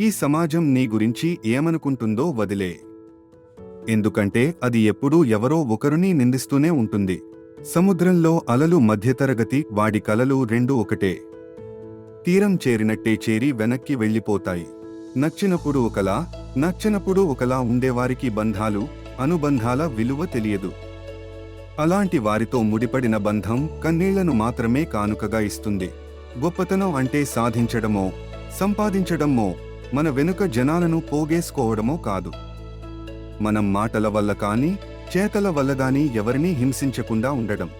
ఈ సమాజం నీ గురించి ఏమనుకుంటుందో వదిలే. ఎందుకంటే అది ఎప్పుడూ ఎవరో ఒకరిని నిందిస్తూనే ఉంటుంది. సముద్రంలో అలలు మధ్యతరగతి వాడి కలలు రెండు ఒకటే. తీరం చేరినట్టే చేరి వెనక్కి వెళ్ళిపోతాయి. నచ్చినప్పుడు ఒకలా నచ్చనప్పుడు ఒకలా ఉండేవారికి బంధాలు అనుబంధాల విలువ తెలియదు. అలాంటి వారితో ముడిపడిన బంధం కన్నీళ్ళను మాత్రమే కానుకగా ఇస్తుంది. గొప్పతనం అంటే సాధించడమో సంపాదించడమో మన వెనుక జనాలను పోగేసుకోవడమో కాదు. మనం మాటల వల్ల కానీ చేతల వల్ల కానీ ఎవరినీ హింసించకుండా ఉండడం.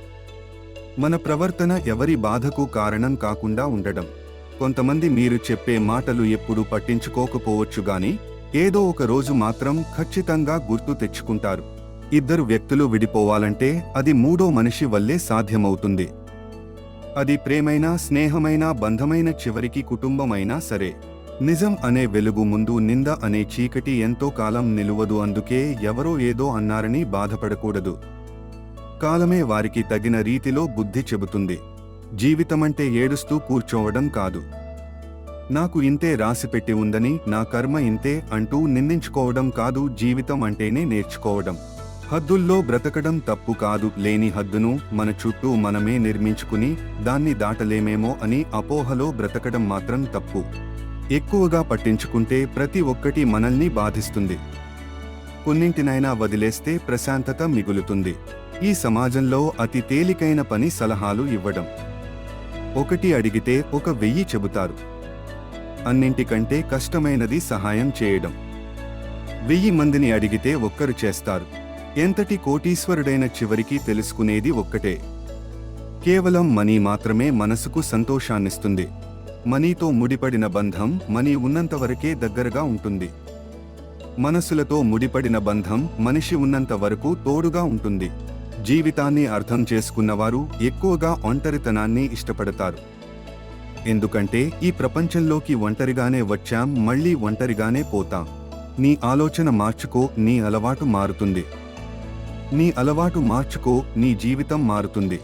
మన ప్రవర్తన ఎవరి బాధకు కారణం కాకుండా ఉండడం. కొంతమంది మీరు చెప్పే మాటలు ఎప్పుడు పట్టించుకోకపోవచ్చు గాని ఏదో ఒక రోజు మాత్రం ఖచ్చితంగా గుర్తు తెచ్చుకుంటారు. ఇద్దరు వ్యక్తులు విడిపోవాలంటే అది మూడో మనిషి వల్లే సాధ్యమవుతుంది. అది ప్రేమైనా స్నేహమైనా బంధమైన చివరికి కుటుంబమైనా సరే. నిజం అనే వెలుగు ముందు నింద అనే చీకటి ఎంతో కాలం నిలువదు అందుకే ఎవరో ఏదో అన్నారని బాధపడకూడదు. కాలమే వారికి తగిన రీతిలో బుద్ధి చెబుతుంది. జీవితమంటే ఏడుస్తూ కూర్చోవడం కాదు. నాకు ఇంతే రాసిపెట్టి ఉందని నా కర్మ ఇంతే అంటూ నిందించుకోవడం కాదు జీవితం అంటేనే నేర్చుకోవడం. హద్దుల్లో బ్రతకడం తప్పు కాదు లేని హద్దును మన చుట్టూ మనమే నిర్మించుకుని దాన్ని దాటలేమేమో అని అపోహలో బ్రతకడం మాత్రం తప్పు. ఎక్కువగా పట్టించుకుంటే ప్రతి ఒక్కటి మనల్ని బాధిస్తుంది. కొన్నింటినైనా వదిలేస్తే ప్రశాంతత మిగులుతుంది. ఈ సమాజంలో అతి తేలికైన పని సలహాలు ఇవ్వడం. ఒకటి అడిగితే ఒక వెయ్యి చెబుతారు. అన్నింటికంటే కష్టమైనది సహాయం చేయడం. వెయ్యి మందిని అడిగితే ఒక్కరు చేస్తారు. ఎంతటి కోటీశ్వరుడైన చివరికి తెలుసుకునేది ఒక్కటే. కేవలం మనీ మాత్రమే మనసుకు సంతోషాన్నిస్తుంది. మనీతో ముడిపడిన బంధం మనీ ఉన్నంతవరకే దగ్గరగా ఉంటుంది. మనసులతో ముడిపడిన బంధం మనిషి ఉన్నంత వరకు తోడుగా ఉంటుంది. జీవితాన్ని అర్థం చేసుకున్నవారు ఎక్కువగా ఒంటరితనాన్ని ఇష్టపడతారు. ఎందుకంటే ఈ ప్రపంచంలోకి ఒంటరిగానే వచ్చాం మళ్ళీ ఒంటరిగానే పోతాం. నీ ఆలోచన మార్చుకో నీ అలవాటు మారుతుంది. నీ అలవాటు మార్చుకో నీ జీవితం మారుతుంది.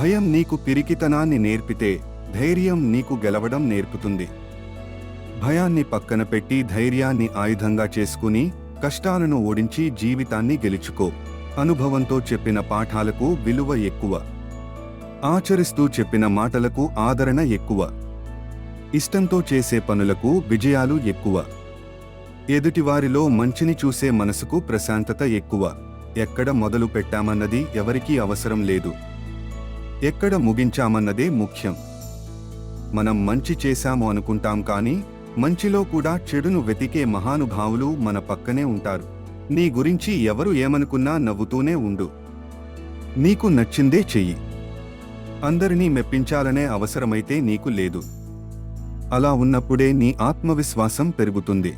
భయం నీకు పిరికితనాన్ని నేర్పితే ధైర్యం నీకు గెలవడం నేర్పుతుంది. భయాన్ని పక్కన పెట్టి ధైర్యాన్ని ఆయుధంగా చేసుకుని కష్టాలను ఓడించి జీవితాన్ని గెలుచుకో. అనుభవంతో చెప్పిన పాఠాలకు విలువ ఎక్కువ. ఆచరిస్తూ చెప్పిన మాటలకు ఆదరణ ఎక్కువ. ఇష్టంతో చేసే పనులకు విజయాలు ఎక్కువ. ఎదుటివారిలో మంచిని చూసే మనసుకు ప్రశాంతత ఎక్కువ. ఎక్కడ మొదలు పెట్టామన్నది ఎవరికీ అవసరం లేదు. ఎక్కడ ముగించామన్నదే ముఖ్యం. మనం మంచి చేశాము అనుకుంటాం కానీ మంచిలో కూడా చెడును వెతికే మహానుభావులు మన పక్కనే ఉంటారు. నీ గురించి ఎవరు ఏమనుకున్నా నవ్వుతూనే ఉండు. నీకు నచ్చిందే చెయ్యి. అందరినీ మెప్పించాలనే అవసరమైతే నీకు లేదు. అలా ఉన్నప్పుడే నీ ఆత్మవిశ్వాసం పెరుగుతుంది.